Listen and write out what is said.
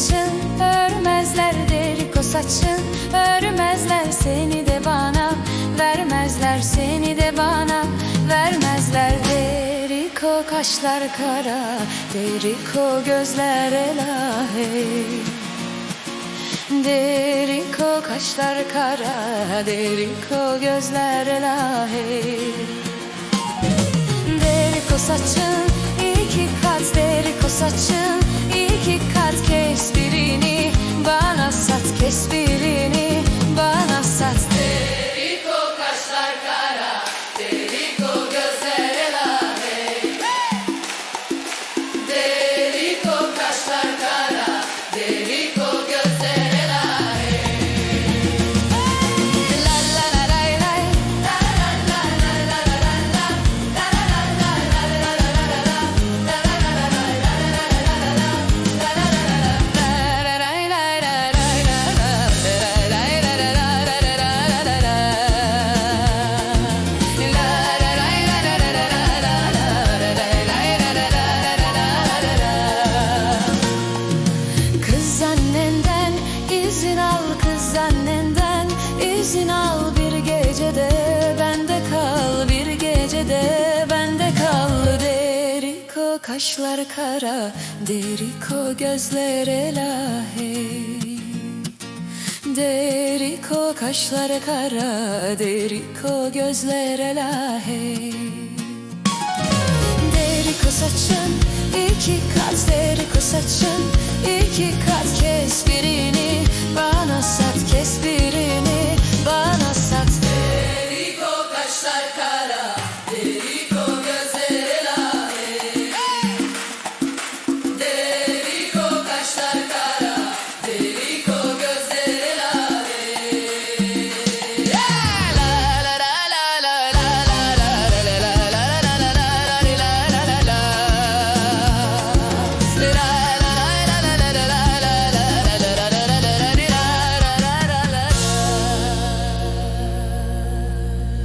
saçın örmezler deriko saçın. Örmezler seni de bana vermezler seni de bana. Vermezler deriko kaşlar kara deriko gözler elahey Deriko kaşlar kara, deriko gözler elahey Deriko saçın space. İzin al bir gecede bende kal bir gecede bende kal derik o kaşlar kara derik o gözler elahe derik o kaşlar kara derik o gözler elahe Derik o saçın iki kat Derik o saçın iki kat